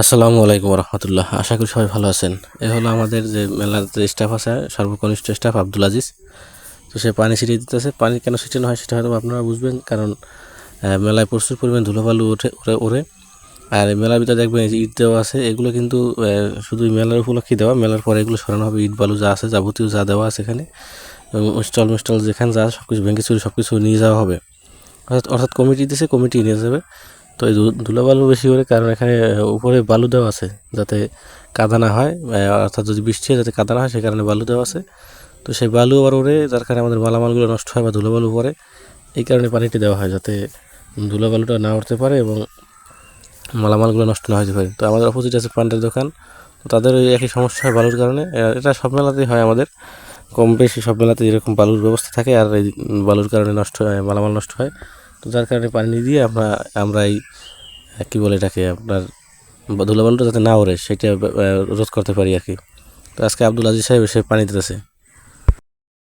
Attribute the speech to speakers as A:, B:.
A: আসসালামু আলাইকুম রহমতুল্লাহ আশা করি সবাই ভালো আছেন। এ হলো আমাদের যে মেলার যে স্টাফ আছে, সর্বকনিষ্ঠ স্টাফ আব্দুল আজিজ। তো সে পানি ছিটিয়ে দিতেছে। পানি কেন ছিটানো হয় সেটা হয়তো আপনারা বুঝবেন, কারণ মেলায় প্রচুর পরিমাণ ধুলোবালু ওঠে ওরে ওরে আর মেলার ভিতরে দেখবেন এই যে ইট দেওয়া আছে, এগুলো কিন্তু শুধু মেলার উপলক্ষে দেওয়া। মেলার পরে এগুলো সরানো হবে ইট বালু যা আছে, যাবতীয় যা দেওয়া আছে এখানে। স্টল মিস্টল যেখানে যা সব কিছু ভেঙে চুরি সব কিছু নিয়ে যাওয়া হবে। অর্থাৎ অর্থাৎ কমিটি দিছে, কমিটি নিয়ে যাবে। তো এই ধুলাবালু বেশি করে কারণ এখানে উপরে বালু দেওয়া আছে যাতে কাদা না হয় অর্থাৎ যদি বৃষ্টি হয় যাতে কাদা না হয়, সেই কারণে বালু দেওয়া আছে। তো সেই বালু আবার ওরে যার কারণে আমাদের মালামালগুলো নষ্ট হয় বা ধুলোবালু পরে এই কারণে পানিটি দেওয়া হয় যাতে ধুলোবালুটা না উঠতে পারে এবং মালামালগুলো নষ্ট না হতে পারে। তো আমাদের অপোজিট আছে পান্ডের দোকান, তো তাদের ওই একই সমস্যা হয় বালুর কারণে। এটা সব মেলাতেই হয় আমাদের, কম বেশি সব মেলাতে এরকম বালুর ব্যবস্থা থাকে আর এই বালুর কারণে নষ্ট হয়, মালামাল নষ্ট হয়। তো যার কারণে পানি দিয়ে আমরা আমরা এই কী বলে এটাকে, আপনার ধুলাবালুটা যাতে না ওরে সেটা রোধ করতে পারি আর কি। তো আজকে আব্দুল আজিজ সাহেব এসে পানি দিতেছে।